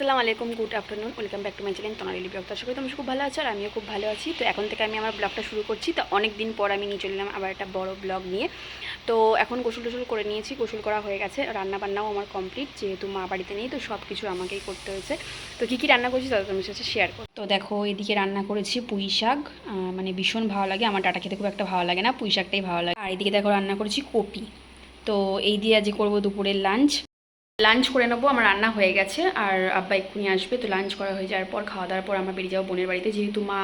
আসসালামু আলাইকুম good afternoon welcome back to my channel Tonali blog তো আশা করি তুমি খুব ভালো আছো আর আমিও খুব ভালো আছি। তো এখন থেকে আমি আমার ব্লগটা শুরু করছি। তো অনেক দিন পর আমি নিয়ে চলে এলাম আবার একটা বড় ব্লগ নিয়ে। তো এখন গোসল টোসল করে নিয়েছি, গোসল করা হয়ে গেছে রান্না বান্নাও আমার কমপ্লিট যেহেতু মা বাড়িতে নেই, তো সব কিছু আমাকেই করতে হয়েছে। তো কী কী রান্না করছি তাদের তোমার সাথে শেয়ার করো তো দেখো, এদিকে রান্না করেছি পুঁই শাক মানে ভীষণ ভালো লাগে। আমার ডাটা খেতে খুব একটা ভালো লাগে না, পুঁই শাকটাই ভালো লাগে। আর এদিকে দেখো রান্না করেছি কপি। তো এই দিয়ে আজকে করব দুপুরের লাঞ্চ লাঞ্চ করে নেব, আমার রান্না হয়ে গেছে, আর আব্বা এক্ষুনি আসবে, তো লাঞ্চ করা হয়ে যাওয়ার পর খাওয়া দাওয়ার পর আমরা বেরিয়ে যাব বোনের বাড়িতে, যেহেতু মা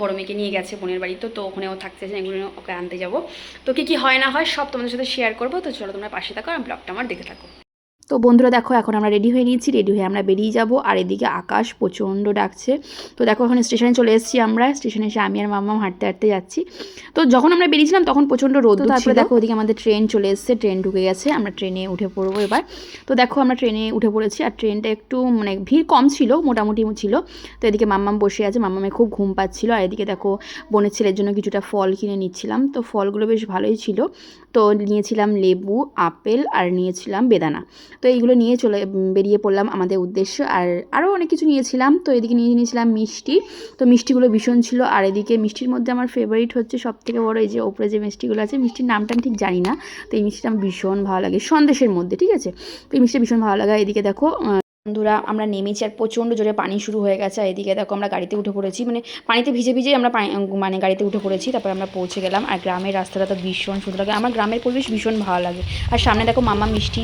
বড় মেয়েকে নিয়ে গেছে বোনের বাড়িতে তো ওখানে ও থাকতে চাই এগুলো ওকে আনতে যাব। তো কী কী হয় না হয় সব তোমাদের সাথে শেয়ার করব, তো চলো তোমরা পাশে থাকো আর ব্লগটা আমার দেখে থাকো। তো বন্ধুরা দেখো এখন আমরা রেডি হয়ে নিয়েছি রেডি হয়ে আমরা বেরিয়ে যাব। আর এদিকে আকাশ প্রচণ্ড ডাকছে। তো দেখো এখন স্টেশনে চলে এসেছি আমরা। স্টেশনে এসে আমি আর মাম্মাম হাঁটতে হাঁটতে যাচ্ছি। তো যখন আমরা বেরিয়েছিলাম তখন প্রচণ্ড রোদ তারপরে দেখো ওদিকে আমাদের ট্রেন চলে এসেছে ট্রেন ঢুকে গেছে। আমরা ট্রেনে উঠে পড়ব এবার। তো দেখো আমরা ট্রেনে উঠে পড়েছি। আর ট্রেনটা একটু মানে ভিড় কম ছিল মোটামুটি ছিল। তো এদিকে মাম্মাম বসে আছে। মাম্মামে খুব ঘুম পাচ্ছিল। আর এদিকে দেখো বোনের ছেলের জন্য কিছুটা ফল কিনে নিচ্ছিলাম। তো ফলগুলো বেশ ভালোই ছিল। তো নিয়েছিলাম লেবু আপেল আর নিয়েছিলাম বেদানা। তো এইগুলো নিয়ে চলে বেরিয়ে পড়লাম আমাদের উদ্দেশ্য। আর আরও অনেক কিছু নিয়েছিলাম। তো এদিকে নিয়ে নিয়েছিলাম মিষ্টি। তো মিষ্টিগুলো ভীষণ ছিল। আর এদিকে মিষ্টির মধ্যে আমার ফেভারিট হচ্ছে সব থেকে বড়ো এই যে ওপরে যে মিষ্টিগুলো আছে, মিষ্টির নামটা আমি ঠিক জানি না। তো এই মিষ্টিটা আমার ভীষণ ভালো লাগে সন্দেশের মধ্যে, ঠিক আছে? তো এই মিষ্টিটা ভীষণ ভালো লাগে। এদিকে দেখো বন্ধুরা, আমরা নেমেছি আর প্রচণ্ড জোরে পানি শুরু হয়ে গেছে। এদিকে দেখো আমরা গাড়িতে উঠে পড়েছি। মানে পানিতে ভিজে ভিজে আমরা মানে গাড়িতে উঠে পড়েছি। তারপর আমরা পৌঁছে গেলাম। আর গ্রামের রাস্তাটা তো ভীষণ সুন্দর লাগে। আমার গ্রামের পরিবেশ ভীষণ ভালো লাগে। আর সামনে দেখো মামা মিষ্টি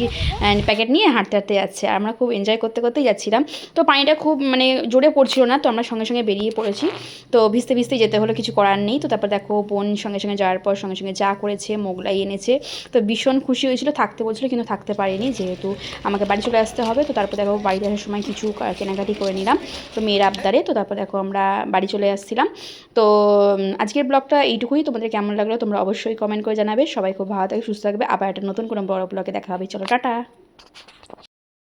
প্যাকেট নিয়ে হাঁটতে হাঁটতে যাচ্ছে। আর আমরা খুব এনজয় করতে, করতেই যাচ্ছিলাম। তো পানিটা খুব মানে জোরে পড়ছিল না। তো আমরা সঙ্গে সঙ্গে বেরিয়ে পড়েছি। তো ভিজতে ভিজতে যেতে হলো। কিছু করার নেই। তো তারপর দেখো বোন সঙ্গে সঙ্গে যাওয়ার পর সঙ্গে সঙ্গে যা করেছে, মোগলাই এনেছে। তো ভীষণ খুশি হয়েছিল। থাকতে বলছিল, কিন্তু থাকতে পারিনি। যেহেতু আমাকে বাড়ি চলে আসতে হবে, তো তারপর দেখো বাড়িতে আসার সময় কিছু কেনাকাটি করে নিলাম। তো মেয়ের আবদারে। তো তারপর দেখো আমরা বাড়ি চলে আসছিলাম। তো আজকের ব্লগটা এইটুকুই। তোমাদের কেমন লাগল তোমরা অবশ্যই কমেন্ট করে জানাবে। সবাই খুব ভালো থাকে সুস্থ থাকবে। আবার একটা নতুন কোনো বড় ব্লগে দেখা হবে। চলো, টাটা।